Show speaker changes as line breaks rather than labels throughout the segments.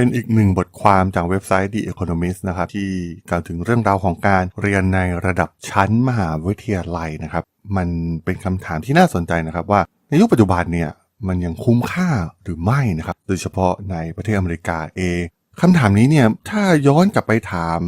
เป็นอีกหนึ่งบทความจากเว็บไซต์ The Economist นะครับที่กล่าวถึงเรื่องราวของการเรียนในระดับชั้นมหาวิทยาลัยนะครับ มันเป็นคำถามที่น่าสนใจนะครับว่าในยุคปัจจุบันเนี่ยมันยังคุ้มค่าหรือไม่นะครับ โดยเฉพาะในประเทศอเมริกาเองคำถามนี้เนี่ยถ้าย้อนกลับไปถาม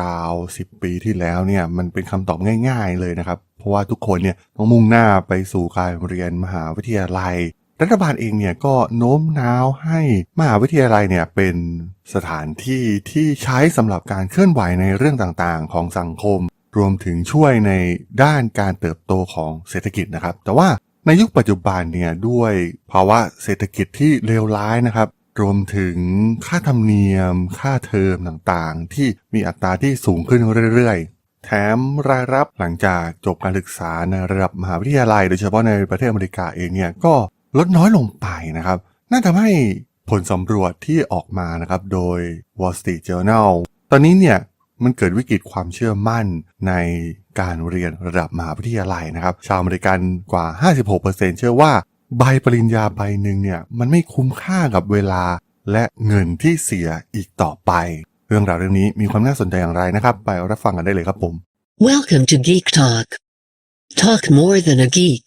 ราวๆ10ปีที่แล้วเนี่ยมันเป็นคำตอบง่าย ๆเลยนะครับ เพราะว่าทุกคนเนี่ยต้องมุ่งหน้าไปสู่การเรียนมหาวิทยาลัย รัฐบาลเองเนี่ยก็โน้มน้าวให้มหาวิทยาลัยเนี่ยเป็นสถานที่ที่ใช้สำหรับการเคลื่อนไหวในเรื่องต่างๆ ของสังคม รวมถึงช่วยในด้านการเติบโตของเศรษฐกิจนะครับ แต่ว่าในยุคปัจจุบันเนี่ยด้วยภาวะเศรษฐกิจที่เลวร้ายนะครับ รวมถึงค่าธรรมเนียม ค่าเทอมต่างๆ ที่มีอัตราที่สูงขึ้นเรื่อยๆ แถมรายรับหลังจากจบการศึกษาในระดับมหาวิทยาลัย โดยเฉพาะในประเทศอเมริกาเองเนี่ยก็ ลดน้อยลงไปนะครับ น่าทำให้ผลสำรวจที่ออกมานะครับโดย Wall Street Journal ตอนนี้เนี่ยมันเกิดวิกฤตความเชื่อมั่นในการเรียนระดับมหาวิทยาลัยนะครับ ชาวอเมริกันกว่า 56%เชื่อว่าใบปริญญาใบหนึ่งเนี่ยมันไม่คุ้มค่ากับเวลาและเงินที่เสียอีกต่อไป เรื่องราวเรื่องนี้มีความน่าสนใจอย่างไรนะครับ ไปรับฟังกันได้เลยครับผม
Welcome to Geek Talk. Talk more than a geek.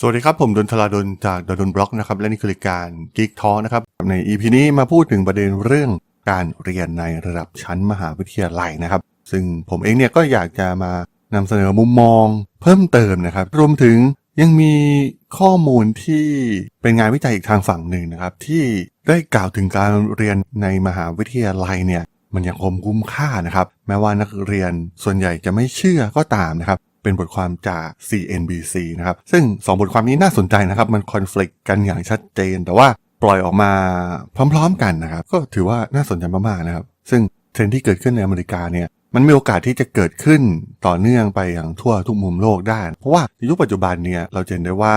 สวัสดีครับ ผมดนทลาดนจากดนบล็อกนะครับ และนี่คือรายการ Geek Talk นะครับ ใน EP นี้มาพูดถึงประเด็นเรื่องการเรียนในระดับชั้นมหาวิทยาลัยนะครับ ซึ่งผมเองเนี่ยก็อยากจะมานำเสนอมุมมองเพิ่มเติมนะครับ รวมถึงยังมีข้อมูลที่เป็นงานวิจัยอีกทางฝั่งหนึ่งนะครับ ที่ได้กล่าวถึงการเรียนในมหาวิทยาลัยเนี่ยมันยังคงคุ้มค่านะครับ แม้ว่านักเรียนส่วนใหญ่จะไม่เชื่อก็ตามนะครับ เป็นบทความจาก CNBC นะครับ ซึ่ง 2 บทความนี้น่าสนใจนะครับ มันคอน FLICT กันอย่างชัดเจน แต่ว่าปล่อยออกมาพร้อมๆกันนะครับ ก็ถือว่าน่าสนใจมากๆนะครับ ซึ่งเทรนที่เกิดขึ้นในอเมริกาเนี่ย มันมีโอกาสที่จะเกิดขึ้นต่อเนื่องไปอย่างทั่วทุกมุมโลกได้ เพราะว่าในยุคปัจจุบันเนี่ย เราจะเห็นได้ว่า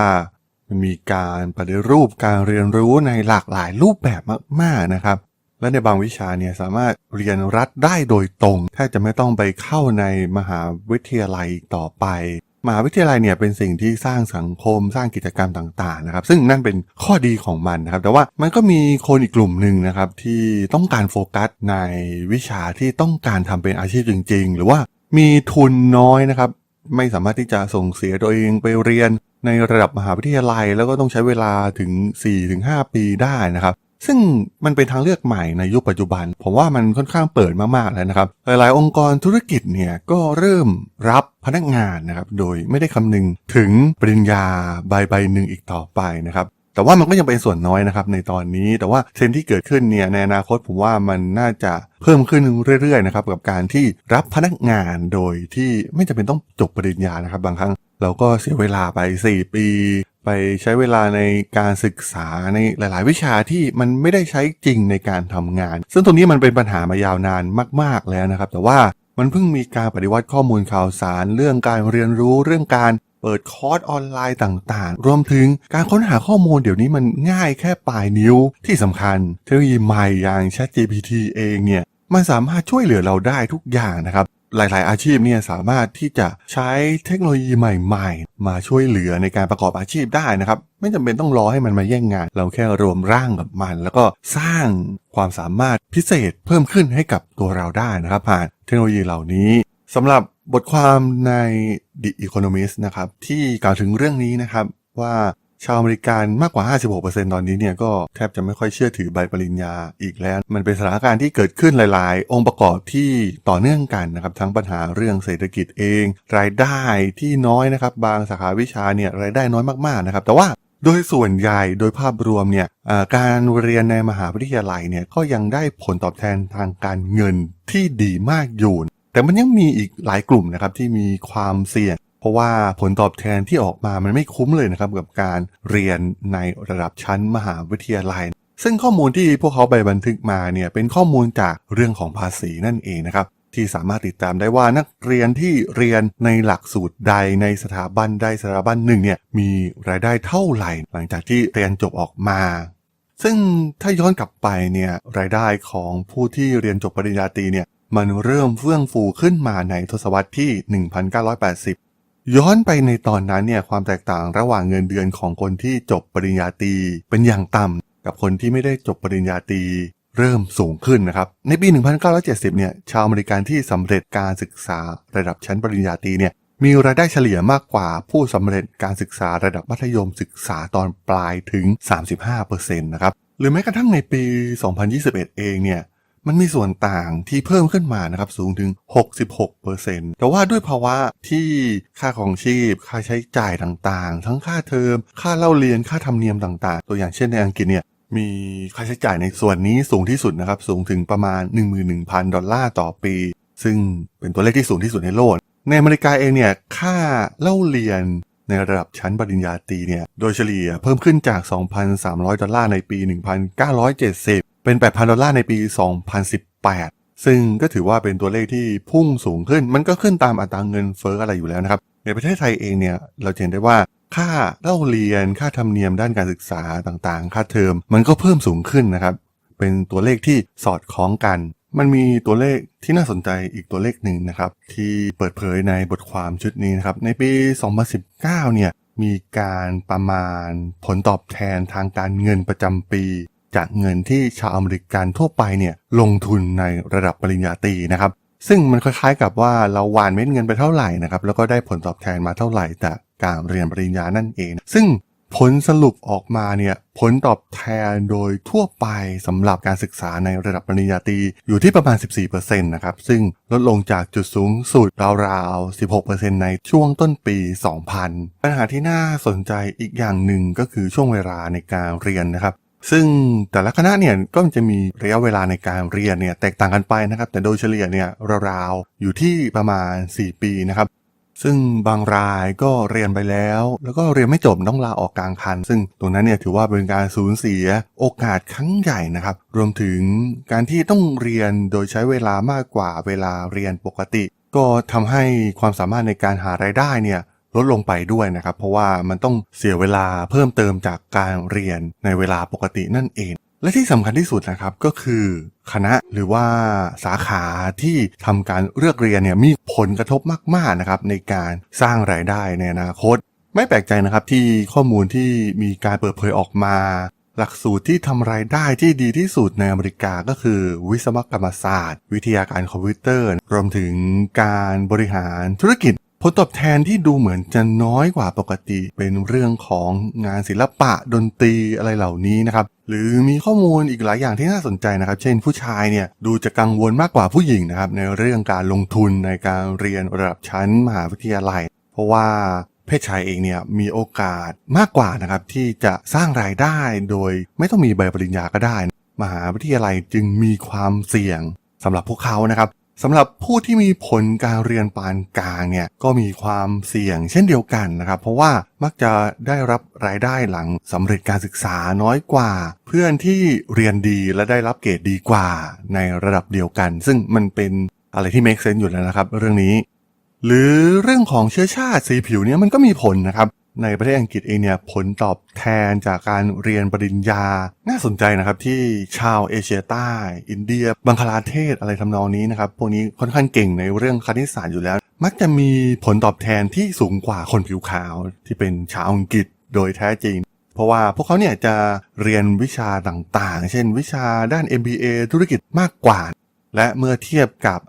มันมีการปฏิรูปการเรียนรู้ในหลากหลายรูปแบบมากๆนะครับ และในบางวิชาเนี่ยสามารถเรียนรัดได้โดยตรงแทบจะไม่ต้องไปเข้าในมหาวิทยาลัยต่อไปมหาวิทยาลัยเนี่ยเป็นสิ่งที่สร้างสังคมสร้างกิจกรรมต่างๆนะครับ ซึ่งนั่นเป็นข้อดีของมันนะครับ แต่ว่ามันก็มีคนอีกกลุ่มหนึ่งนะครับ ที่ต้องการโฟกัสในวิชาที่ต้องการทำเป็นอาชีพจริง ๆ หรือว่ามีทุนน้อยนะครับ ไม่สามารถที่จะส่งเสียตัวเองไปเรียนในระดับมหาวิทยาลัย แล้วก็ต้องใช้เวลาถึง 4-5 ปีได้นะครับ ซึ่งมันเป็นทางเลือกใหม่ในยุคปัจจุบัน ผมว่ามันค่อนข้างเปิดมากๆแล้วนะครับ หลายๆ องค์กรธุรกิจเนี่ยก็เริ่มรับพนักงานนะครับ โดยไม่ได้คำนึงถึงปริญญาใบใบหนึ่งอีกต่อไปนะครับแต่ว่ามันก็ยังเป็นส่วนน้อยนะครับในตอนนี้แต่ว่าเทรนด์ที่เกิดขึ้นเนี่ยในอนาคตผมว่ามันน่าจะเพิ่มขึ้นเรื่อยๆนะครับกับการที่รับพนักงานโดยที่ไม่จำเป็นต้องจบปริญญานะครับ บางครั้งเราก็เสียเวลาไป 4 ปี ไปใช้เวลาในการศึกษาในหลาย ๆ วิชาที่มันไม่ได้ใช้จริงในการทำงาน ซึ่งตรงนี้มันเป็นปัญหามายาวนานมาก ๆ แล้วนะครับ แต่ว่ามันเพิ่งมีการปฏิวัติข้อมูลข่าวสาร เรื่องการเรียนรู้เรื่องการเปิดคอร์สออนไลน์ต่าง ๆ รวมถึงการค้นหาข้อมูลเดี๋ยวนี้มันง่ายแค่ปลายนิ้วที่สำคัญ เทคโนโลยีใหม่อย่าง ChatGPT เองเนี่ยมันสามารถช่วยเหลือเราได้ทุกอย่างนะครับ หลาย ๆ อาชีพเนี่ยสามารถที่จะใช้เทคโนโลยีใหม่ ๆ มาช่วยเหลือในการประกอบอาชีพได้นะครับ ไม่จำเป็นต้องรอให้มันมาแย่งงาน เราแค่รวมร่างกับมัน แล้วก็สร้างความสามารถพิเศษเพิ่มขึ้นให้กับตัวเราได้นะครับผ่านเทคโนโลยีเหล่านี้สำหรับบทความใน The Economist นะครับที่กล่าวถึงเรื่องนี้นะครับว่า ชาวอเมริกันมากกว่า 56%ตอนนี้เนี่ยก็แทบจะไม่ค่อยเชื่อถือใบปริญญาอีกแล้ว มันเป็นสถานการณ์ที่เกิดขึ้นหลาย ๆ องค์ประกอบที่ต่อเนื่องกันนะครับทั้งปัญหาเรื่องเศรษฐกิจเอง รายได้ที่น้อยนะครับบางสาขาวิชาเนี่ยรายได้น้อยมาก ๆ นะครับแต่ว่าโดยส่วนใหญ่โดยภาพรวมเนี่ยการเรียนในมหาวิทยาลัยเนี่ยก็ยังได้ผลตอบแทนทางการเงินที่ดีมากอยู่ แต่มันยังมีอีกหลายกลุ่มนะครับที่มีความเสี่ยง เพราะว่าผลตอบแทนที่ออกมามันไม่คุ้มเลยนะครับกับการเรียนในระดับชั้นมหาวิทยาลัย ซึ่งข้อมูลที่พวกเขาไปบันทึกมาเนี่ยเป็นข้อมูลจากเรื่องของภาษีนั่นเองนะครับที่สามารถติดตามได้ว่านักเรียนที่เรียนในหลักสูตรใดในสถาบันใดสถาบันหนึ่งเนี่ยมีรายได้เท่าไหร่ หลังจากที่เรียนจบออกมา ซึ่งถ้าย้อนกลับไปเนี่ยรายได้ของผู้ที่เรียนจบปริญญาตรีเนี่ยมันเริ่มเฟื่องฟูขึ้นมาในทศวรรษที่ 1980 ย้อนไปในตอนนั้นเนี่ยความแตกต่างระหว่างเงินเดือนของคนที่จบปริญญาตรีเป็นอย่างต่ำกับคนที่ไม่ได้จบปริญญาตรีเริ่มสูงขึ้นนะครับ ในปี 1970 เนี่ยชาวอเมริกันที่สำเร็จการศึกษาระดับชั้นปริญญาตรีเนี่ยมีรายได้เฉลี่ยมากกว่าผู้สำเร็จการศึกษาระดับมัธยมศึกษาตอนปลายถึง 35%นะครับหรือแม้กระทั่งในปี 2021 เองเนี่ย มันมีส่วนต่างที่เพิ่มขึ้นมานะครับสูงถึง 66%แต่ว่าด้วยภาวะที่ค่าของชีพ ค่าใช้จ่ายต่างๆ ทั้งค่าเทอม ค่าเล่าเรียนค่าธรรมเนียมต่างๆ ตัวอย่างเช่นในอังกฤษเนี่ยมีค่าใช้จ่ายในส่วนนี้สูงที่สุดนะครับสูงถึงประมาณ 11,000 ดอลลาร์ต่อปี ซึ่งเป็นตัวเลขที่สูงที่สุดในโลก ในอเมริกาเองเนี่ยค่าเล่าเรียนในระดับชั้นปริญญาตรีเนี่ยโดยเฉลี่ยเพิ่มขึ้นจาก 2,300 ดอลลาร์ในปี 1970 เป็น 8,000 ดอลลาร์ในปี 2018 ซึ่งก็ถือว่าเป็นตัวเลขที่พุ่งสูงขึ้น มันก็ขึ้นตามอัตราเงินเฟ้ออะไรอยู่แล้วนะครับ ในประเทศไทยเองเนี่ยเราเห็นได้ว่าค่าเล่าเรียนค่าธรรมเนียมด้านการศึกษาต่างๆ ค่าเทอมมันก็เพิ่มสูงขึ้นนะครับ เป็นตัวเลขที่สอดคล้องกัน มันมีตัวเลขที่น่าสนใจอีกตัวเลขหนึ่งนะครับ ที่เปิดเผยในบทความชุดนี้นะครับ ในปี 2019 เนี่ยมีการประมาณผลตอบแทนทางการเงินประจำปี จากเงินที่ชาวอเมริกันทั่วไปเนี่ยลงทุนในระดับปริญญาตรีนะครับ ซึ่งมันคล้ายๆกับว่าเราหวานเม็ดเงินไปเท่าไหร่นะครับแล้วก็ได้ผลตอบแทนมาเท่าไหร่จากการเรียนปริญญานั่นเอง ซึ่งผลสรุปออกมาเนี่ยผลตอบแทนโดยทั่วไปสำหรับการศึกษาในระดับปริญญาตรีอยู่ที่ประมาณ 14%นะครับ ซึ่งลดลงจากจุดสูงสุดราวๆ 16%ในช่วงต้นปี 2000 ปัญหาที่น่าสนใจอีกอย่างหนึ่งก็คือช่วงเวลาในการเรียนนะครับ ซึ่งแต่ละคณะเนี่ยก็จะมีระยะเวลาในการเรียนเนี่ยแตกต่างกันไปนะครับ แต่โดยเฉลี่ยเนี่ยราวๆอยู่ที่ประมาณ 4 ปีนะครับ ซึ่งบางรายก็เรียนไปแล้ว แล้วก็เรียนไม่จบต้องลาออกกลางคัน ซึ่งตรงนั้นเนี่ยถือว่าเป็นการสูญเสียโอกาสครั้งใหญ่นะครับ รวมถึงการที่ต้องเรียนโดยใช้เวลามากกว่าเวลาเรียนปกติ ก็ทำให้ความสามารถในการหารายได้เนี่ย ลดลงไปด้วยนะครับ เพราะว่ามันต้องเสียเวลาเพิ่มเติมจากการเรียนในเวลาปกตินั่นเอง และที่สำคัญที่สุดนะครับก็คือคณะหรือว่าสาขาที่ทำการเลือกเรียนเนี่ยมีผลกระทบมากๆนะครับในการสร้างรายได้ในอนาคต ไม่แปลกใจนะครับที่ข้อมูลที่มีการเปิดเผยออกมา หลักสูตรที่ทำรายได้ที่ดีที่สุดในอเมริกาก็คือ วิศวกรรมศาสตร์ วิทยาการคอมพิวเตอร์ รวมถึงการบริหารธุรกิจ ผลตอบแทนที่ดูเหมือนจะน้อยกว่าปกติ เป็นเรื่องของงานศิลปะดนตรีอะไรเหล่านี้นะครับหรือมีข้อมูลอีกหลายอย่างที่น่าสนใจนะครับ เช่นผู้ชายเนี่ยดูจะกังวลมากกว่าผู้หญิงนะครับในเรื่องการลงทุนในการเรียนระดับชั้นมหาวิทยาลัย เพราะว่าเพศชายเองเนี่ยมีโอกาสมากกว่านะครับที่จะสร้างรายได้โดยไม่ต้องมีใบปริญญาก็ได้ มหาวิทยาลัยจึงมีความเสี่ยงสำหรับพวกเขานะครับ สำหรับผู้ที่มีผลการเรียนปานกลางเนี่ยก็มีความเสี่ยงเช่นเดียวกันนะครับ เพราะว่ามักจะได้รับรายได้หลังสำเร็จการศึกษาน้อยกว่า เพื่อนที่เรียนดีและได้รับเกรดดีกว่าในระดับเดียวกัน ซึ่งมันเป็นอะไรที่ make sense อยู่แล้วนะครับ เรื่องนี้ หรือเรื่องของเชื้อชาติสีผิวเนี่ยมันก็มีผลนะครับ ในประเทศอังกฤษเองเนี่ยผลตอบแทนจากการเรียนปริญญา น่าสนใจนะครับที่ชาวเอเชียใต้ อินเดีย บังคลาเทศอะไรทำนองนี้นะครับพวกนี้ค่อนข้างเก่งในเรื่องคณิตศาสตร์อยู่แล้ว มักจะมีผลตอบแทนที่สูงกว่าคนผิวขาวที่เป็นชาวอังกฤษโดยแท้จริง เพราะว่าพวกเขาเนี่ยจะเรียนวิชาต่างๆ เช่นวิชาด้าน MBA ธุรกิจมากกว่าและเมื่อเทียบกับ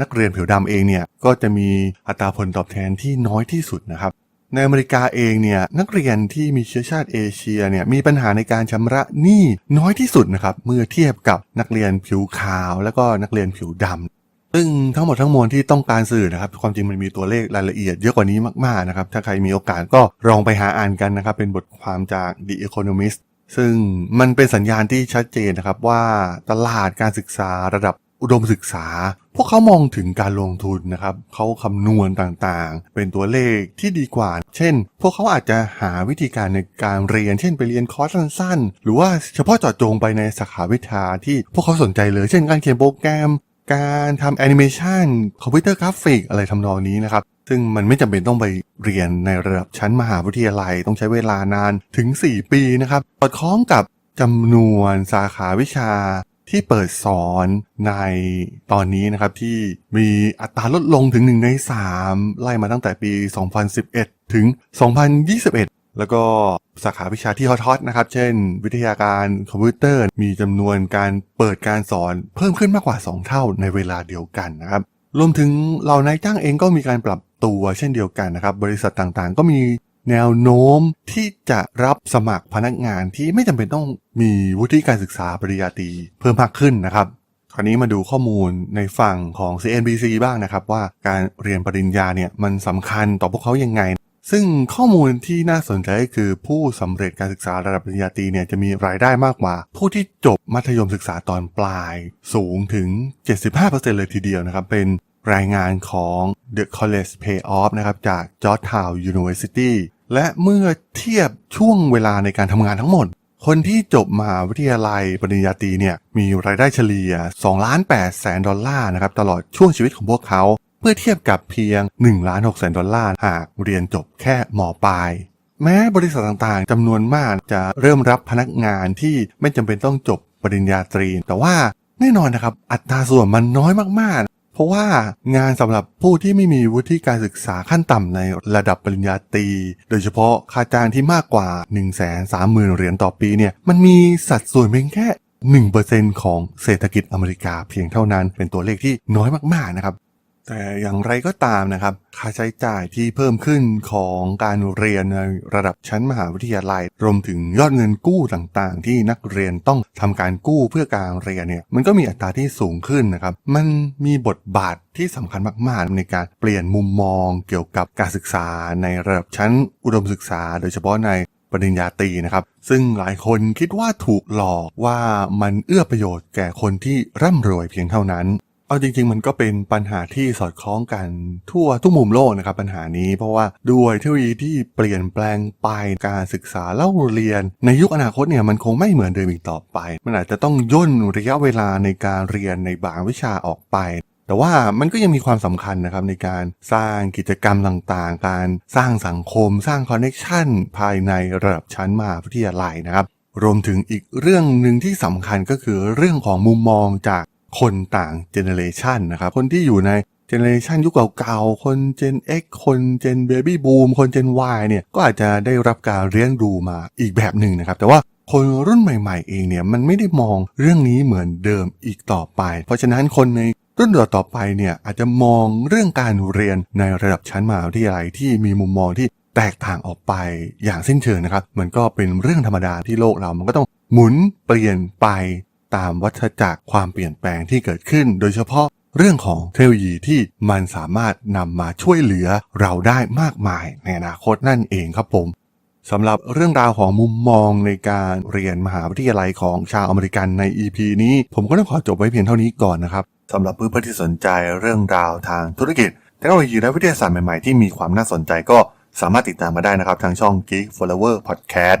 นักเรียนผิวดำเองเนี่ยก็จะมีอัตราผลตอบแทนที่น้อยที่สุดนะครับ ในอเมริกาเองเนี่ยนักเรียนที่มีเชื้อชาติเอเชียเนี่ยมีปัญหาในการชำระหนี้น้อยที่สุดนะครับเมื่อเทียบกับนักเรียนผิวขาวแล้วก็นักเรียนผิวดำซึ่งทั้งหมดทั้งมวลที่ต้องการสื่อนะครับความจริงมันมีตัวเลขรายละเอียดเยอะกว่านี้มากๆนะครับถ้าใครมีโอกาสก็ลองไปหาอ่านกันนะครับเป็นบทความจาก The Economist ซึ่งมันเป็นสัญญาณที่ชัดเจนนะครับว่าตลาดการศึกษาระดับอุดมศึกษา พวกเขามองถึงการลงทุนนะครับเขาคำนวณต่างๆ เป็นตัวเลขที่ดีกว่า เช่น พวกเขาอาจจะหาวิธีการในการเรียน เช่นไปเรียนคอร์สสั้นๆ หรือว่าเฉพาะเจาะจงไปในสาขาวิชาที่พวกเขาสนใจเลย เช่นการเขียนโปรแกรม การทำแอนิเมชันคอมพิวเตอร์กราฟิกอะไรทำนองนี้นะครับซึ่งมันไม่จำเป็นต้องไปเรียนในระดับชั้นมหาวิทยาลัยต้องใช้เวลานานถึง 4 ปีนะครับสอดคล้องกับจำนวนสาขาวิชา ที่เปิดสอนในตอนนี้นะครับที่มีอัตราลดลงถึง 1 ใน 3 ไล่มาตั้งแต่ปี 2011 ถึง 2021 แล้วก็สาขาวิชาที่ฮอตๆนะครับ เช่น วิทยาการคอมพิวเตอร์ มีจำนวนการเปิดการสอนเพิ่มขึ้นมากกว่า 2 เท่าในเวลาเดียวกันนะครับรวมถึงเหล่านายจ้างเองก็มีการปรับตัวเช่นเดียวกันนะครับ บริษัทต่างๆ ก็มี แนวโน้มที่จะรับสมัครพนักงานที่ไม่จำเป็นต้องมีวุฒิการศึกษาปริญญาตรีเพิ่มมากขึ้นนะครับคราวนี้มาดูข้อมูลในฝั่งของ CNBC บ้างนะครับ ว่าการเรียนปริญญาเนี่ยมันสำคัญต่อพวกเขายังไง ซึ่งข้อมูลที่น่าสนใจก็คือผู้สำเร็จการศึกษาระดับปริญญาตรีเนี่ยจะมีรายได้มากกว่า ผู้ที่จบมัธยมศึกษาตอนปลายสูงถึง 75%เลยทีเดียวนะครับ เป็นรายงานของ The College Payoff นะครับจาก Georgetown University และเมื่อเทียบช่วงเวลาในการทำงานทั้งหมด คนที่จบมหาวิทยาลัยปริญญาตรีเนี่ยมีรายได้เฉลี่ย2ล้าน8แสนดอลลาร์นะครับตลอดช่วงชีวิตของพวกเขา เมื่อเทียบกับเพียง1ล้าน6แสนดอลลาร์หากเรียนจบแค่มปลายแม้บริษัทต่างๆจำนวนมากจะเริ่มรับพนักงานที่ไม่จำเป็นต้องจบปริญญาตรี แต่ว่าแน่นอนนะครับอัตราส่วนมันน้อยมาก เพราะว่างานสำหรับผู้ที่ไม่มีวุฒิการศึกษาขั้นต่ำในระดับปริญญาตรี โดยเฉพาะค่าจ้างที่มากกว่า 1 3 0 0 0 0เหรียญต่อปีเนี่ยมันมีสัดส่วนเพียงแค่1%ของเศรษฐกิจอเมริกาเพียงเท่านั้นเป็นตัวเลขที่น้อยมากๆนะครับ แต่อย่างไรก็ตามนะครับ ค่าใช้จ่ายที่เพิ่มขึ้นของการเรียนในระดับชั้นมหาวิทยาลัย รวมถึงยอดเงินกู้ต่างๆ ที่นักเรียนต้องทำการกู้เพื่อการเรียนเนี่ยมันก็มีอัตราที่สูงขึ้นนะครับ มันมีบทบาทที่สำคัญมากๆ ในการเปลี่ยนมุมมองเกี่ยวกับการศึกษาในระดับชั้นอุดมศึกษา โดยเฉพาะในปริญญาตรีนะครับ ซึ่งหลายคนคิดว่าถูกหลอกว่ามันเอื้อประโยชน์แก่คนที่ร่ำรวยเพียงเท่านั้น เอาจริงๆ มันก็เป็นปัญหาที่สอดคล้องกันทั่วทุกมุมโลกนะครับปัญหานี้เพราะว่าด้วยเทคโนโลยีที่เปลี่ยนแปลงไปการศึกษาเล่าเรียน ในยุคอนาคตเนี่ยมันคงไม่เหมือนเดิมอีกต่อไป มันอาจจะต้องย่นระยะเวลาในการเรียนในบางวิชาออกไปแต่ว่ามันก็ยังมีความสำคัญนะครับในการสร้างกิจกรรมต่างๆ การสร้างสังคม สร้างคอนเน c t ชันภายในระดับชั้นมหาวิทยาลัยนะครับ รวมถึงอีกเรื่องหนึ่งที่สำคัญก็คือเรื่องของมุมมองจาก คนต่างเจเนเรชันนะครับ คนที่อยู่ในเจเนเรชันยุคเก่าๆ คน Gen X คน Gen Baby Boom คน Gen Y เนี่ย ก็อาจจะได้รับการเลี้ยงดูมาอีกแบบหนึ่งนะครับ แต่ว่าคนรุ่นใหม่ๆ เองเนี่ย มันไม่ได้มองเรื่องนี้เหมือนเดิมอีกต่อไป เพราะฉะนั้นคนในรุ่นต่อไปเนี่ยอาจจะมองเรื่องการเรียนในระดับชั้นมหาวิทยาลัยที่มีมุมมองที่แตกต่างออกไปอย่างสิ้นเชิงนะครับ มันก็เป็นเรื่องธรรมดาที่โลกเรา มันก็ต้องหมุนเปลี่ยนไป ตามวัฏจักรความเปลี่ยนแปลงที่เกิดขึ้น โดยเฉพาะเรื่องของเทคโนโลยีที่มันสามารถนำมาช่วยเหลือเราได้มากมายในอนาคตนั่นเองครับผมสำหรับเรื่องราวของมุมมองในการเรียนมหาวิทยาลัยของชาวอเมริกันใน EP นี้ ผมก็ต้องขอจบไว้เพียงเท่านี้ก่อนนะครับสำหรับเพื่อนๆที่สนใจเรื่องราวทางธุรกิจเทคโนโลยีและวิทยาศาสตร์ใหม่ๆที่มีความน่าสนใจก็สามารถติดตามมาได้นะครับทางช่อง Geek Flower Podcast